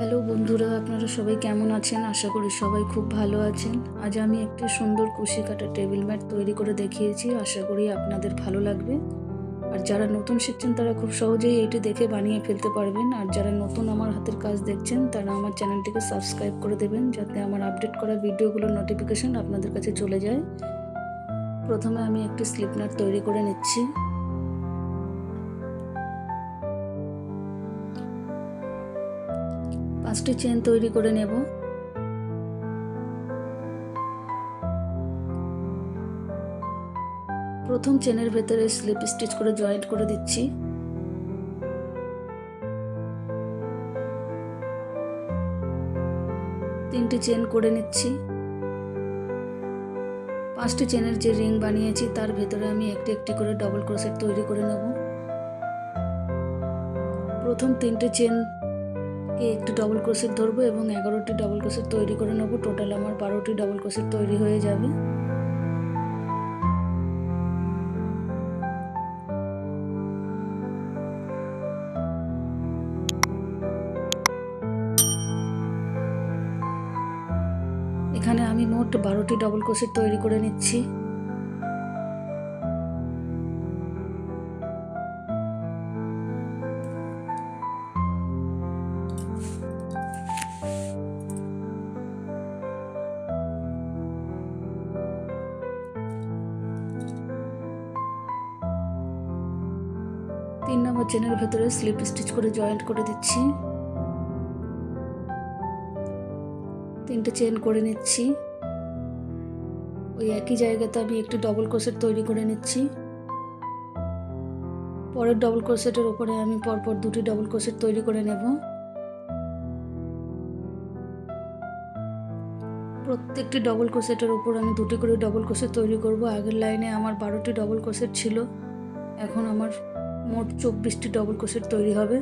Hello বন্ধুরা, আপনারা সবাই কেমন আছেন? আশা করি সবাই খুব ভালো আছেন। আজ আমি একটি সুন্দর কুশি কাটা টেবিল ম্যাট তৈরি করে দেখিয়েছি। আশা করি আপনাদের ভালো লাগবে। আর যারা নতুন শিখছেন, তারা খুব সহজেই এইটি দেখে বানিয়ে ফেলতে পারবেন। আর যারা নতুন আমার হাতের কাজ দেখছেন, তারা আমার চ্যানেলটিকে সাবস্ক্রাইব করে দেবেন, যাতে আমার আপডেট করা ভিডিওগুলোর নোটিফিকেশন আপনাদের কাছে চলে যায়। প্রথমে আমি একটি স্লিপ নাট তৈরি করে নিচ্ছি। পাঁচটি চেন তৈরি করে নেব। প্রথম চেনের ভেতরে স্লিপ স্টিচ করে জয়েন্ট করে দিচ্ছি। তিনটি চেন করে নিচ্ছি। পাঁচটি চেনের যে রিং বানিয়েছি, তার ভেতরে আমি একটি একটি করে ডবল ক্রোশেট তৈরি করে নেব। প্রথম তিনটে চেন কে একটি ডবল ক্রোশেট ধরবো এবং এগারোটি ডবল ক্রোশেট তৈরি করে নেব। টোটাল আমার বারোটি ডবল ক্রোশেট তৈরি হয়ে যাবে। এখানে আমি মোট বারোটি ডবল ক্রোশেট তৈরি করে নিচ্ছি। চেনের ভেতরে স্লিপ স্টিচ করে জয়েন্ট করে দিচ্ছি। তিনটে চেন করে নিচ্ছি। ওই একই জায়গাতে আমি একটি ডবল ক্রোশেট তৈরি করে নিচ্ছি। পরের ডবল ক্রোশেটের ওপরে আমি পরপর দুটি ডবল ক্রোশেট তৈরি করে নেব। প্রত্যেকটি ডবল ক্রোশেটের উপর আমি দুটি করে ডবল ক্রোশেট তৈরি করব। আগের লাইনে আমার বারোটি ডবল ক্রোশেট ছিল। এখন আমার মোট চব্বিশটি ডবল ক্রোশেট তৈরি হবে।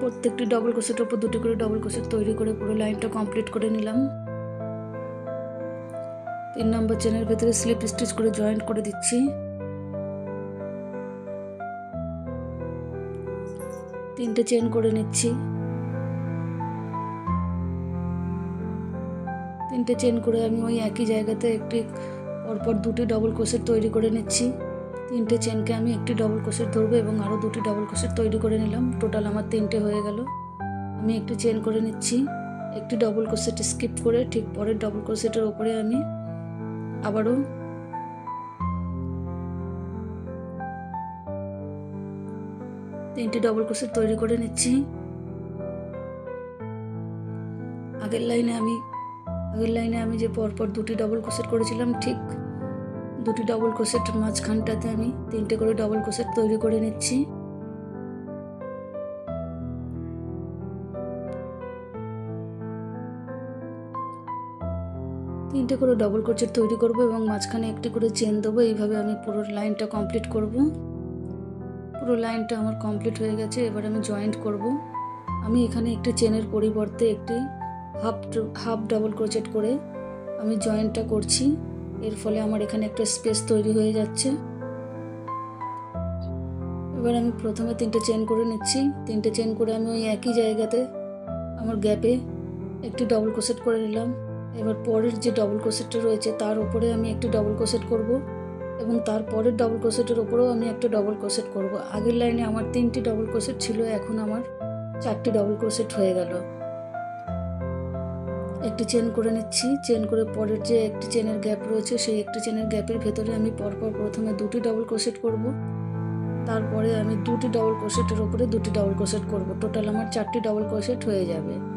প্রত্যেকটি ডবল ক্রোশেটের উপর দুটি করে ডবল ক্রোশেট তৈরি করে পুরো লাইনটা কমপ্লিট করে নিলাম। তিন নম্বর চেনের ভেতরে স্লিপ স্টিচ করে জয়েন্ট করে দিচ্ছি। তিনটে চেন করে নিচ্ছি। তিনটে চেন করে আমি ওই একই জায়গাতে একটি পরপর দুটি ডবল ক্রোশেট তৈরি করে নিচ্ছি। তিনটে চেনকে আমি একটি ডবল ক্রোশেট ধরবো এবং আরও দুটি ডবল ক্রোশেট তৈরি করে নিলাম। টোটাল আমার তিনটে হয়ে গেল। আমি একটি চেন করে নিচ্ছি। একটি ডবল ক্রোশেট স্কিপ করে ঠিক পরের ডবল ক্রোশেটের ওপরে আমি আবারও তিনটি ডবল ক্রোশেট তৈরি করে নিচ্ছি। আগের লাইনে আমি, আগের লাইনে আমি যে পরপর দুটি ডবল ক্রোশেট করেছিলাম, ঠিক দুটি ডবল ক্রোশেট মাঝখানটাতে আমি তিনটে করে ডবল ক্রোশেট তৈরি করে নিচ্ছি। তিনটে করে ডবল ক্রোশেট তৈরি করব এবং মাঝখানে একটি করে চেন দেবো, এইভাবে আমি পুরো লাইনটা কমপ্লিট করব। পুরো লাইনটা আমার কমপ্লিট হয়ে গেছে, এবার আমি জয়েন্ট করব। আমি এখানে একটি চেনের পরিবর্তে একটি হাফ হাফ ডাবল ক্রোচেট করে আমি জয়েন্টটা করছি। এর ফলে আমার এখানে একটা স্পেস তৈরি হয়ে যাচ্ছে। এবার আমি প্রথমে তিনটে চেন করে নিচ্ছি। তিনটে চেন করে আমি ওই একই জায়গাতে আমার গ্যাপে একটি ডবল ক্রোশেট করে নিলাম। এবার পরের যে ডবল ক্রোশেটটা রয়েছে, তার উপরে আমি একটি ডবল ক্রোশেট করব। এবং তার পরের ডবল ক্রোশেটের ওপরেও আমি একটা ডবল ক্রোশেট করব। আগের লাইনে আমার তিনটি ডবল ক্রোশেট ছিল, এখন আমার চারটি ডবল ক্রোশেট হয়ে গেল। একটি চেন করে নিচ্ছি। চেন করে পরের যে একটি চেনের গ্যাপ রয়েছে, সেই একটি চেনের গ্যাপের ভেতরে আমি পরপর প্রথমে দুটি ডবল ক্রোশেট করব। তারপরে আমি দুটি ডবল ক্রোশেটের ওপরে দুটি ডবল ক্রোশেট করব। টোটাল আমার চারটি ডবল ক্রোশেট হয়ে যাবে।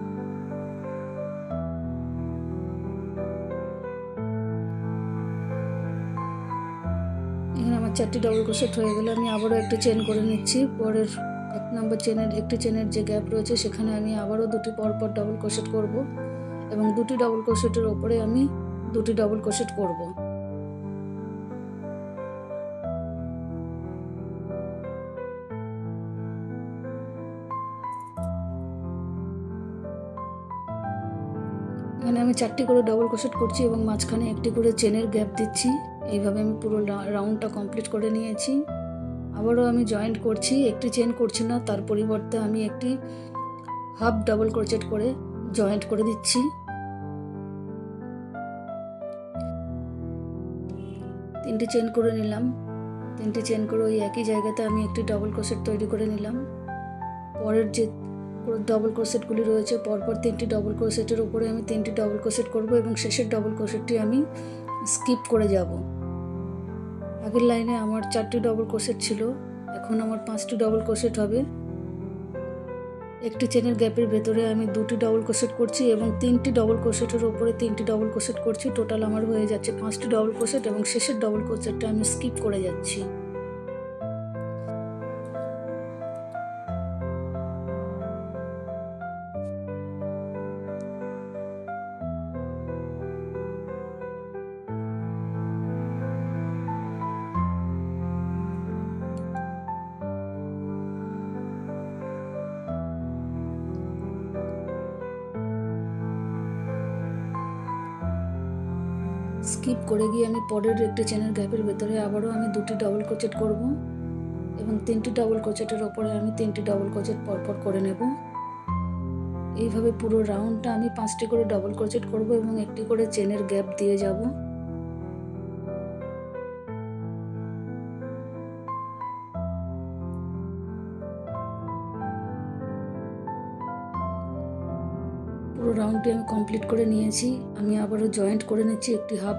চারটি ডবল ক্রোশেট হয়ে গেলে, আমি আবারও একটা চেন করে নিচ্ছি। পরের এক নম্বর চেনের একটি চেনের যে গ্যাপ রয়েছে, সেখানে আমি আবারও দুটি পরপর ডবল ক্রোশেট করব এবং দুটি ডবল ক্রোশেটের ওপরে আমি দুটি ডবল ক্রোশেট করব। এখানে আমি চারটি করে ডবল ক্রোশেট করছি এবং মাঝখানে একটি করে চেনের গ্যাপ দিচ্ছি। এইভাবে আমি পুরো রাউন্ডটা কমপ্লিট করে নিয়েছি। আবারও আমি জয়েন্ট করছি, একটি চেন করছি না, তার পরিবর্তে আমি একটি হাফ ডাবল ক্রোচেট করে জয়েন্ট করে দিচ্ছি। তিনটি চেন করে নিলাম। তিনটি চেন করে ওই একই জায়গাতে আমি একটি ডাবল ক্রোশেট তৈরি করে নিলাম। পরের যে ডবল ক্রোশেটগুলি রয়েছে, পরপর তিনটি ডবল ক্রোশেটের উপরে আমি তিনটি ডবল ক্রোশেট করব এবং শেষের ডবল ক্রোশেটটি আমি স্কিপ করে যাব। আগের লাইনে আমার চারটি ডবল ক্রোশেট ছিল, এখন আমার পাঁচটি ডবল ক্রোশেট হবে। একটি চেনের গ্যাপের ভেতরে আমি দুটি ডবল ক্রোশেট করছি এবং তিনটি ডবল ক্রোশেটের ওপরে তিনটি ডবল ক্রোশেট করছি। টোটাল আমার হয়ে যাচ্ছে পাঁচটি ডবল ক্রোশেট এবং শেষের ডবল ক্রোশেটটা আমি স্কিপ করে যাচ্ছি। স্কিপ করে গিয়ে আমি পরের একটি চেনের গ্যাপের ভেতরে আবারও আমি দুটি ডবল কোচেট করব এবং তিনটি ডবল কোচেটের ওপরে আমি তিনটি ডবল কোচেট পরপর করে নেব। এইভাবে পুরো রাউন্ডটা আমি পাঁচটি করে ডবল কোচেট করব এবং একটি করে চেনের গ্যাপ দিয়ে যাব। রাউন্ডটি আমি কমপ্লিট করে নিয়েছি। আমি আবারও জয়েন্ট করে নিচ্ছি একটি হাফ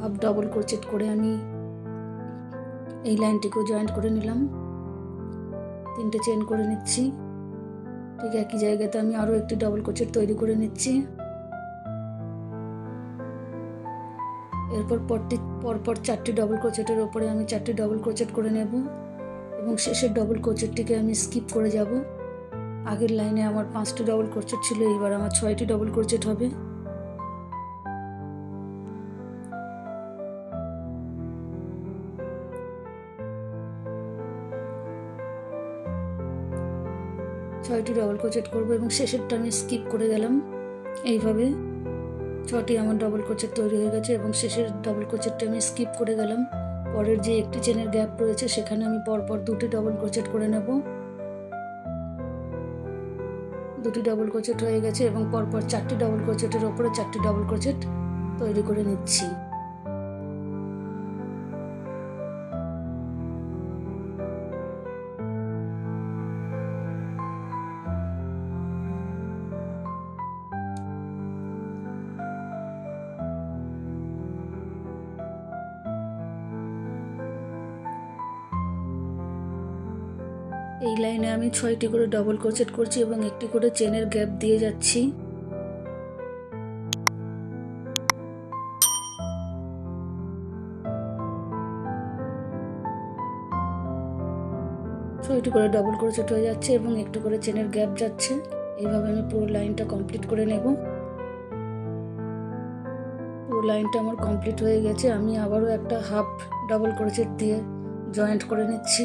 হাফ ডবল ক্রোচেট করে আমি এই লাইনটিকেও জয়েন্ট করে নিলাম। তিনটে চেন করে নিচ্ছি। ঠিক একই জায়গাতে আমি আরও একটি ডবল ক্রোচেট তৈরি করে নিচ্ছি। এরপর পরটি, পরপর চারটি ডবল ক্রোচেটের ওপরে আমি চারটি ডবল ক্রোচেট করে নেব এবং শেষের ডবল ক্রোচেটটিকে আমি স্কিপ করে যাব। আগের লাইনে আমার পাঁচটি ডবল ক্রোচেট ছিল এবার আমার ছয়টি ডবল ক্রোচেট হবে। ছয়টি ডবল ক্রোচেট করব এবং শেষেরটা আমি স্কিপ করে গেলাম। এইভাবে ছটি আমার ডবল ক্রোচেট তৈরি হয়ে গেছে এবং শেষের ডবল ক্রোচেটটা আমি স্কিপ করে গেলাম। পরের যে একটি চেনের গ্যাপ রয়েছে, সেখানে আমি পরপর দুটি ডবল ক্রোচেট করে নেব। দুটি ডবল ক্রোচেট হয়ে গেছে এবং পরপর চারটি ডবল ক্রোচেটের ওপরে চারটি ডবল ক্রোচেট তৈরি করে নিচ্ছি। আমি ছয়টি করে ডবল ক্রোচেট করছি এবং একটি করে চেনের গ্যাপ দিয়ে যাচ্ছি। ছয়টি করে ডবল ক্রোচেট হয়ে যাচ্ছে এবং একটু করে চেনের গ্যাপ যাচ্ছে। এইভাবে আমি পুরো লাইনটা কমপ্লিট করে নেব। পুরো লাইনটা আমার কমপ্লিট হয়ে গেছে। আমি আবারও একটা হাফ ডবল ক্রোচেট দিয়ে জয়েন্ট করে নিচ্ছি।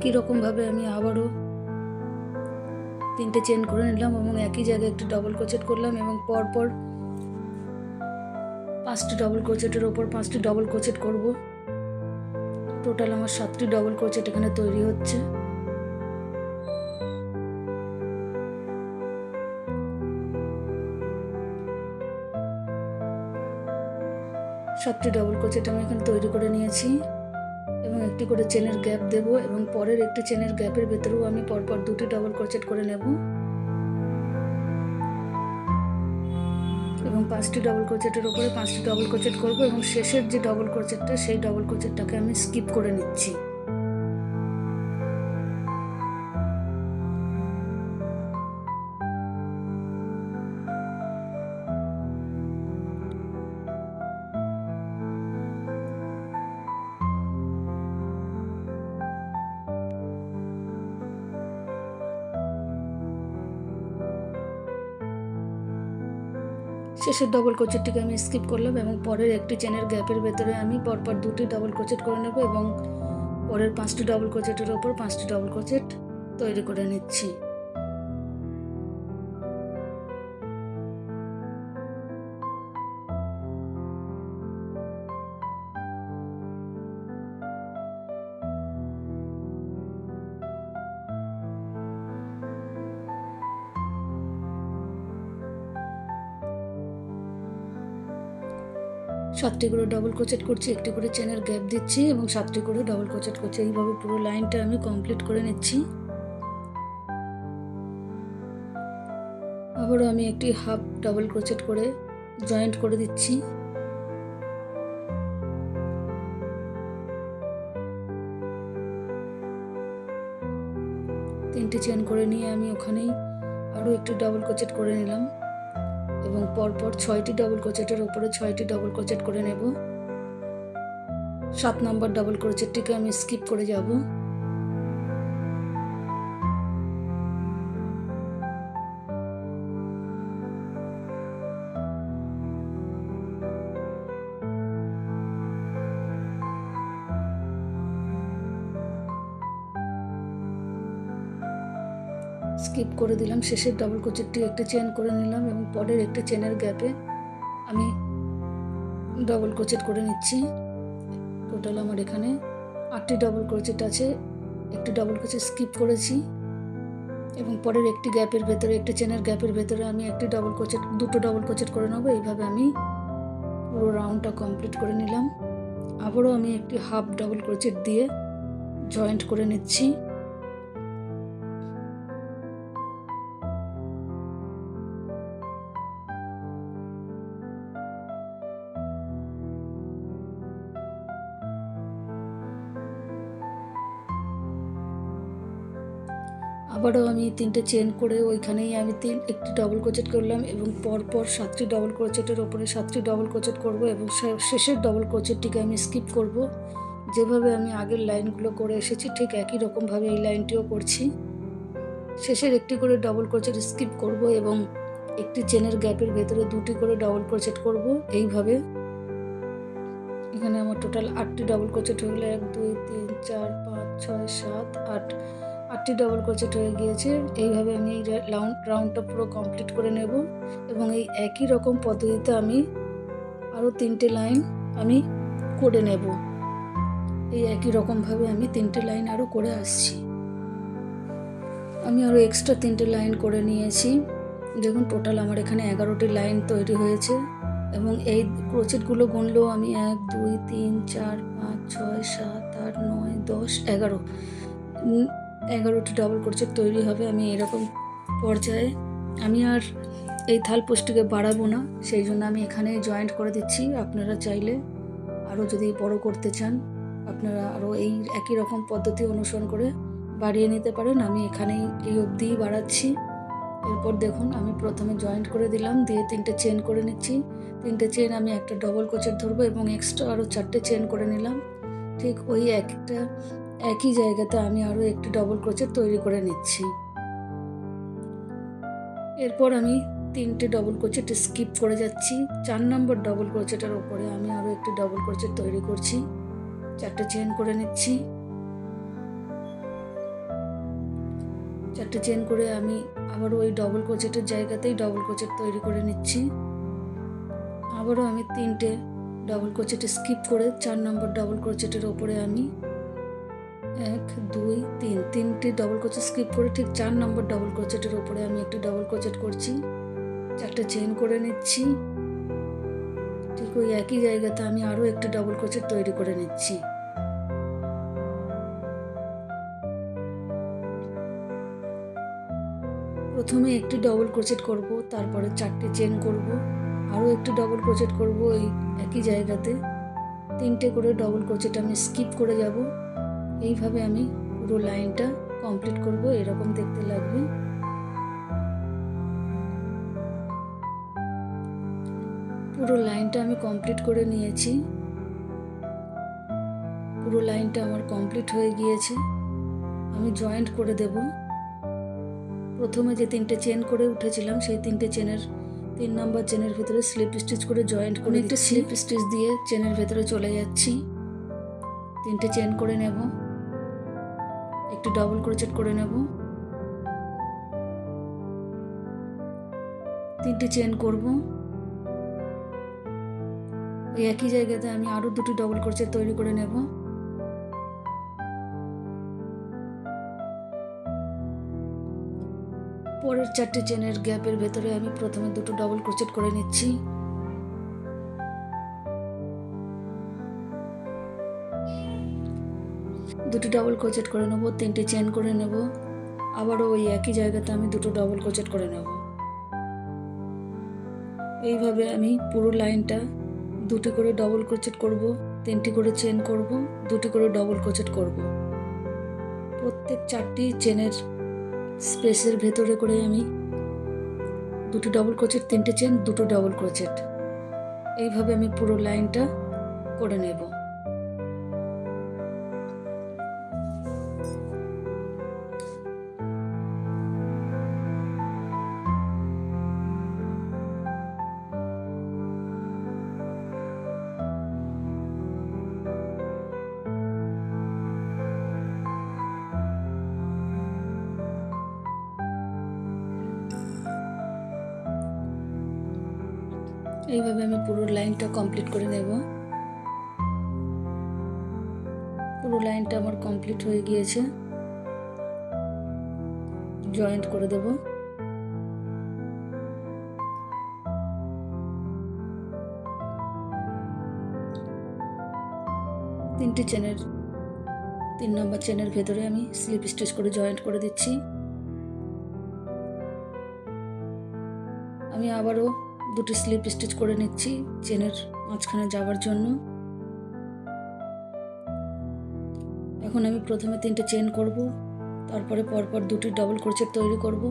একই রকমভাবে আমি আবারও তিনটে চেন করে নিলাম এবং একই জায়গায় একটি ডবল ক্রোচেট করলাম এবং পরপর পাঁচটি ডবল ক্রোচেটের ওপর পাঁচটি ডবল ক্রোচেট করব। টোটাল আমার সাতটি ডবল ক্রোচেট এখানে তৈরি হচ্ছে। সাতটি ডবল ক্রোচেট আমি এখানে তৈরি করে নিয়েছি। একটি করে চেনের গ্যাপ দেব এবং পরের একটি চেনের গ্যাপের ভেতরেও আমি পরপর দুটি ডবল ক্রোচেট করে নেব। এবং পাঁচটি ডবল ক্রোচেটের ওপরে পাঁচটি ডবল ক্রোচেট করব এবং শেষের যে ডবল ক্রোচেটটা সেই ডবল ক্রোচেটটাকে আমি স্কিপ করে নিচ্ছি। শেষের ডবল কোচেটটিকে আমি স্কিপ করলাম এবং পরের একটি চেনের গ্যাপের ভেতরে আমি পরপর দুটি ডবল কোচেট করে নেব এবং পরের পাঁচটি ডবল কোচেটের ওপর পাঁচটি ডবল কোচেট তৈরি করে নিচ্ছি। সাতটি করে ডবল কোচেট করছি, একটি করে চেনের গ্যাপ দিচ্ছি এবং সাতটি করে ডবল কোচেট করছি। এইভাবে পুরো লাইনটা আমি কমপ্লিট করে নিচ্ছি। আবারও আমি একটি হাফ ডবল ক্রোচেট করে জয়েন্ট করে দিচ্ছি। তিনটি চেন করে নিয়ে আমি ওখানেই আরও একটি ডবল ক্রোচেট করে নিলাম। এবং পরপর ছয়টি ডবল ক্রোচেটের ওপরে ছয়টি ডবল ক্রোচেট করে নেব। সাত নম্বর ডবল ক্রোচেটটিকে আমি স্কিপ করে যাব। স্কিপ করে দিলাম। শেষের ডবল কোচেরটি একটি চেন করে নিলাম এবং পরের একটি চেনের গ্যাপে আমি ডবল কোচেট করে নিচ্ছি। টোটাল আমার এখানে আটটি ডবল ক্রোচেট আছে। একটি ডবল ক্রোচেট স্কিপ করেছি এবং পরের একটি গ্যাপের ভেতরে, একটি চেনের গ্যাপের ভেতরে আমি একটি ডবল কোচেট দুটো ডবল কোচেট করে নেব। এইভাবে আমি পুরো রাউন্ডটা কমপ্লিট করে নিলাম। আবারও আমি একটি হাফ ডবল ক্রোচেট দিয়ে জয়েন্ট করে নিচ্ছি। আবারও আমি তিনটে চেন করে ওইখানেই আমি তিন, একটি ডবল ক্রোচেট করলাম এবং পরপর সাতটি ডবল ক্রোচেটের ওপরে সাতটি ডবল ক্রোচেট করব এবং শেষের ডবল ক্রোচেটটিকে আমি স্কিপ করব। যেভাবে আমি আগের লাইনগুলো করে এসেছি, ঠিক একই রকমভাবে এই লাইনটিও করছি। শেষের একটি করে ডবল ক্রোচেট স্কিপ করব এবং একটি চেনের গ্যাপের ভেতরে দুটি করে ডবল ক্রোচেট করব এইভাবে। এখানে আমার টোটাল আটটি ডবল ক্রোচেট হয়ে গেলে এক, দুই, তিন, চার, পাঁচ, ছয়, সাত, আট আটটি ডবল ক্রোচেট হয়ে গিয়েছে। এইভাবে আমি এই রাউন্ড রাউন্ডটা পুরো কমপ্লিট করে নেব এবং এই একই রকম পদ্ধতিতে আমি আরও তিনটে লাইন আমি করে নেব। এই একই রকমভাবে আমি তিনটে লাইন আরও করে আসছি। আমি আরও এক্সট্রা তিনটে লাইন করে নিয়েছি। দেখুন টোটাল আমার এখানে এগারোটি লাইন তৈরি হয়েছে এবং এই ক্রোচেটগুলো গুনলেও আমি এক, দুই, তিন, চার, পাঁচ, ছয়, সাত, আট, নয়, দশ, এগারো। এগারোটি ডবল ক্রোচেট তৈরি হবে, আমি এরকম পর্যায়ে। আমি আর এই থাল পোস্টটিকে বাড়াবো না, সেই জন্য আমি এখানে জয়েন্ট করে দিচ্ছি। আপনারা চাইলে আরও যদি বড় করতে চান, আপনারা আরও এই একই রকম পদ্ধতি অনুসরণ করে বাড়িয়ে নিতে পারেন। আমি এখানেই এই অবধিই বাড়াচ্ছি। এরপর দেখুন, আমি প্রথমে জয়েন্ট করে দিলাম, দিয়ে তিনটে চেন করে নিচ্ছি। তিনটে চেন আমি একটা ডবল কোচের ধরবো এবং এক্সট্রা আরও চারটে চেন করে নিলাম। ঠিক ওই একটা একই জায়গাতে আমি আরও একটি ডবল ক্রোচেট তৈরি করে নিচ্ছি। এরপর আমি তিনটে ডবল ক্রোচেট স্কিপ করে যাচ্ছি। চার নম্বর ডবল ক্রোচেটের ওপরে আমি আরও একটি ডবল ক্রোচেট তৈরি করছি। চারটে চেন করে নিচ্ছি। চারটে চেন করে আমি আবারও ওই ডবল ক্রোচেটের জায়গাতেই ডবল ক্রোচেট তৈরি করে নিচ্ছি। আবারও আমি তিনটে ডবল ক্রোচেট স্কিপ করে চার নম্বর ডবল ক্রোচেটের ওপরে আমি এক, দুই, তিন। তিনটি ডবল ক্রোচেট স্কিপ করে ঠিক চার নম্বর ডবল ক্রোচেটের ওপরে আমি একটি ডবল ক্রোচেট করছি। চারটে চেন করে নিচ্ছি। ঠিক ওই একই জায়গাতে আমি আরও একটি ডবল ক্রোচেট তৈরি করে নিচ্ছি। প্রথমে একটি ডবল ক্রোচেট করব, তারপরে চারটে চেন করব, আরও একটি ডবল ক্রোচেট করব ওই একই জায়গাতে। তিনটে করে ডবল ক্রোচেট আমি স্কিপ করে যাব। এইভাবে আমি পুরো লাইনটা কমপ্লিট করব এরকম দেখতে লাগবে। পুরো লাইনটা আমি কমপ্লিট করে নিয়েছি। পুরো লাইনটা আমার কমপ্লিট হয়ে গিয়েছে। আমি জয়েন্ট করে দেব। প্রথমে যে তিনটে চেন করে উঠেছিলাম সেই তিনটে চেনের তিন নম্বর চেনের ভেতরে স্লিপ স্টিচ করে জয়েন্ট করে একটা স্লিপ স্টিচ দিয়ে চেনের ভেতরে চলে যাচ্ছি। তিনটে চেন করে নেব। একটু ডবল ক্রোচেট করে নেব। তিনটে চেন করব। ওই একই জায়গাতে আমি আরও দুটি ডবল ক্রোচেট তৈরি করে নেব। পরের চারটে চেনের গ্যাপের ভেতরে আমি প্রথমে দুটো ডবল ক্রোচেট করে নিচ্ছি। দুটো ডবল ক্রোচেট করে নেব, তিনটে চেন করে নেব। আবারও ওই একই জায়গাতে আমি দুটো ডবল ক্রোচেট করে নেব। এইভাবে আমি পুরো লাইনটা দুটি করে ডবল ক্রোচেট করব, তিনটি করে চেন করব, দুটি করে ডবল ক্রোচেট করব। প্রত্যেক চারটি চেনের স্পেসের ভেতরে করে আমি দুটো ডবল ক্রোচেট তিনটে চেন দুটো ডবল ক্রোচেট এইভাবে আমি পুরো লাইনটা করে নেব। এইভাবে আমি পুরো লাইনটা কমপ্লিট করে নেব। পুরো লাইনটা আমার কমপ্লিট হয়ে গিয়েছে। জয়েন্ট করে দেব। তিনটি চেনের তিন নম্বর চেনের ভেতরে আমি স্লিপ স্টিচ করে জয়েন্ট করে দিচ্ছি। আমি আবারও দুটি স্লিপ স্টিচ করে নিচ্ছি চেনের মাঝখানে যাওয়ার জন্য। এখন আমি প্রথমে তিনটে চেন করব, তারপরে পরপর দুটি ডবল ক্রোচেট তৈরি করব।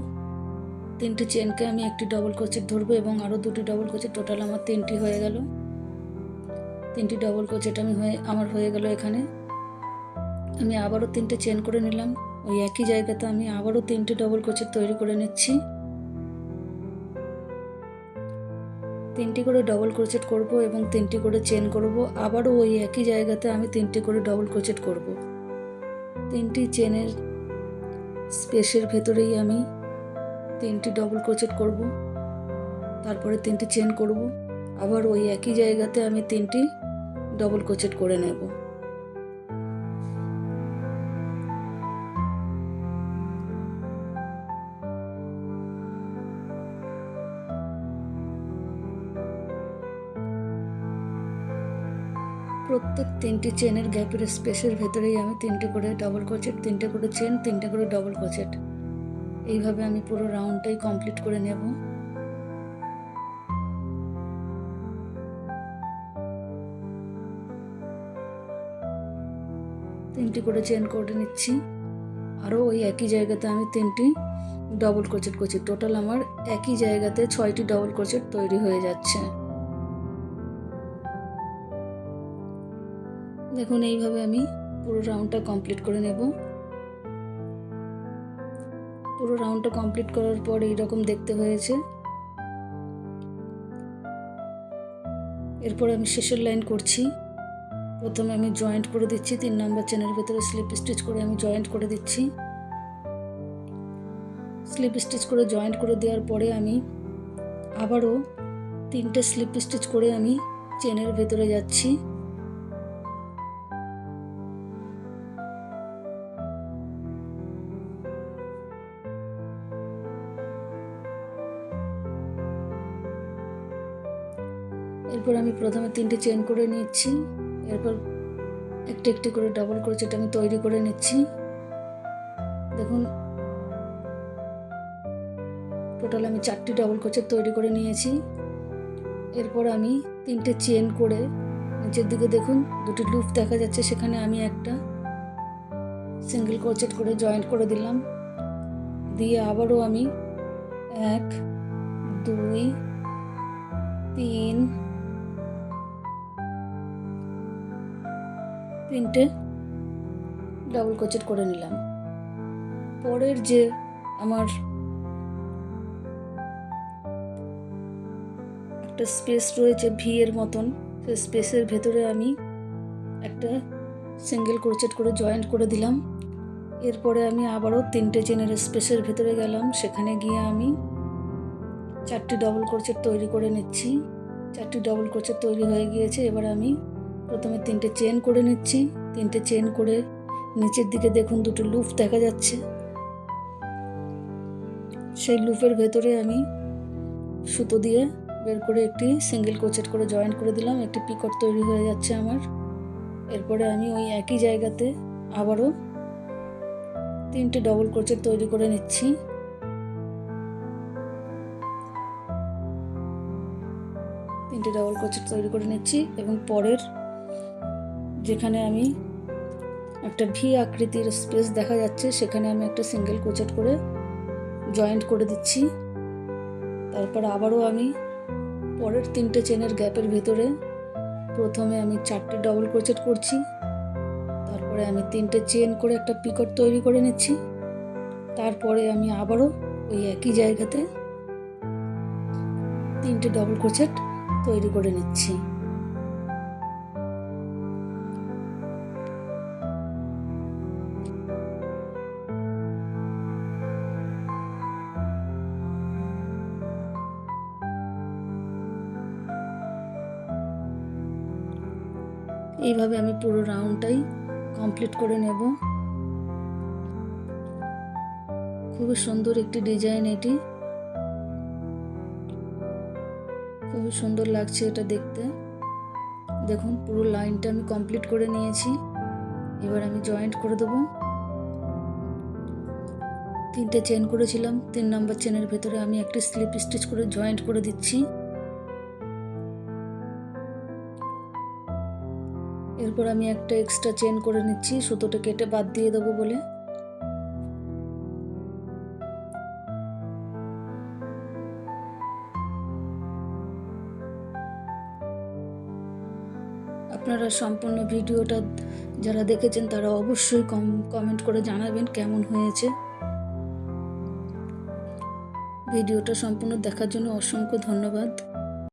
তিনটি চেনকে আমি একটি ডবল ক্রোচেট ধরবো এবং আরও দুটি ডবল ক্রোচেট টোটাল আমার তিনটি হয়ে গেল। তিনটি ডবল ক্রোচেট আমি হয়ে, আমার হয়ে গেল এখানে। আমি আবারও তিনটে চেন করে নিলাম, ওই একই জায়গাতে আমি আবারও তিনটে ডবল ক্রোচেট তৈরি করে নিচ্ছি। তিনটি করে ডবল ক্রোচেট করব এবং তিনটি করে চেন করব। আবারও ওই একই জায়গাতে আমি তিনটি করে ডবল ক্রোচেট করব। তিনটি চেনের স্পেসের ভেতরেই আমি তিনটি ডবল ক্রোচেট করব। তারপরে তিনটি চেন করব। আবার ওই একই জায়গাতে আমি তিনটি ডবল ক্রোচেট করে নেব। প্রত্যেক তিনটি চেনের গ্যাপের স্পেসের ভেতরেই আমি তিনটে করে ডবল ক্রোচেট তিনটে করে চেন তিনটে করে ডবল ক্রোচেট এইভাবে আমি পুরো রাউন্ডটাই কমপ্লিট করে নেব। তিনটি করে চেন করে নিচ্ছি। আরও ওই একই জায়গাতে আমি তিনটি ডবল ক্রোচেট করছি। টোটাল আমার একই জায়গাতে ছয়টি ডবল ক্রোচেট তৈরি হয়ে যাচ্ছে। দেখুন, এইভাবে আমি পুরো রাউন্ডটা কমপ্লিট করে নেব। পুরো রাউন্ডটা কমপ্লিট করার পর এইরকম দেখতে হয়েছে। এরপর আমি শেষের লাইন করছি। প্রথমে আমি জয়েন্ট করে দিচ্ছি, তিন নাম্বার চেনের ভেতরে স্লিপ স্টিচ করে আমি জয়েন্ট করে দিচ্ছি। স্লিপ স্টিচ করে জয়েন্ট করে দেওয়ার পরে আমি আবারও তিনটে স্লিপ স্টিচ করে আমি চেনের ভেতরে যাচ্ছি। প্রথমে তিনটে চেন করে নিচ্ছি, এরপর একটি একটি করে ডবল ক্রোচেট আমি তৈরি করে নিচ্ছি। দেখুন টোটাল আমি চারটি ডবল ক্রোচেট তৈরি করে নিয়েছি। এরপর আমি তিনটে চেন করে নিচের দিকে দেখুন, দুটি লুপ দেখা যাচ্ছে, সেখানে আমি একটা সিঙ্গেল ক্রোচেট করে জয়েন্ট করে দিলাম। দিয়ে আবারও আমি এক, দুই, তিন তিনটে ডাবল ক্রোচেট করে নিলাম। পরের যে আমার একটা স্পেস রয়েছে ভি এর মতন, সেই স্পেসের ভেতরে আমি একটা সিঙ্গেল ক্রোচেট করে জয়েন্ট করে দিলাম। এরপরে আমি আবারও তিনটে চেনের স্পেসের ভেতরে গেলাম, সেখানে গিয়ে আমি চারটি ডবল ক্রোচেট তৈরি করে নিচ্ছি। চারটি ডবল ক্রোচেট তৈরি হয়ে গিয়েছে, এবার আমি প্রথমে তিনটে চেন করে নিচ্ছি। তিনটে চেন করে নিচের দিকে দেখুন দুটো লুপ দেখা যাচ্ছে। সেই লুপের ভেতরে আমি সুতো দিয়ে বের করে একটি সিঙ্গেল ক্রোচেট করে জয়েন করে দিলাম। একটি পিকট তৈরি হয়ে যাচ্ছে আমার। এরপরে আমি ওই একই জায়গাতে আবারও তিনটে ডবল ক্রোচেট তৈরি করে নিচ্ছি। তিনটে ডবল ক্রোচেট তৈরি করে নিচ্ছি এবং পরের যেখানে আমি একটা ভি আকৃতির স্পেস দেখা যাচ্ছে, সেখানে আমি একটা সিঙ্গেল ক্রোচেট করে জয়েন্ট করে দিচ্ছি। তারপর আবারও আমি পরের তিনটে চেনের গ্যাপের ভিতরে প্রথমে আমি চারটে ডবল ক্রোচেট করছি। তারপরে আমি তিনটে চেন করে একটা পিকট তৈরি করে নিচ্ছি। তারপরে আমি আবারও ওই একই জায়গাতে তিনটে ডবল ক্রোচেট তৈরি করে নিচ্ছি। এইভাবে আমি পুরো রাউন্ডটাই কমপ্লিট করে নেব। খুবই সুন্দর একটি ডিজাইন এটি। খুবই সুন্দর লাগছে এটা দেখতে। দেখুন, পুরো লাইনটা আমি কমপ্লিট করে নিয়েছি। এবার আমি জয়েন্ট করে দেবো। তিনটে চেন করেছিলাম। তিন নম্বর চেনের ভেতরে আমি একটি স্লিপ স্টিচ করে জয়েন্ট করে দিচ্ছি। এরপর আমি একটা এক্সট্রা চেন করে নিচ্ছি, সুতোটা কেটে বাদ দিয়ে দেবো বলে। আপনারা সম্পূর্ণ ভিডিওটা যারা দেখেছেন, তারা অবশ্যই কম কমেন্ট করে জানাবেন কেমন হয়েছে। ভিডিওটা সম্পূর্ণ দেখার জন্য অসংখ্য ধন্যবাদ।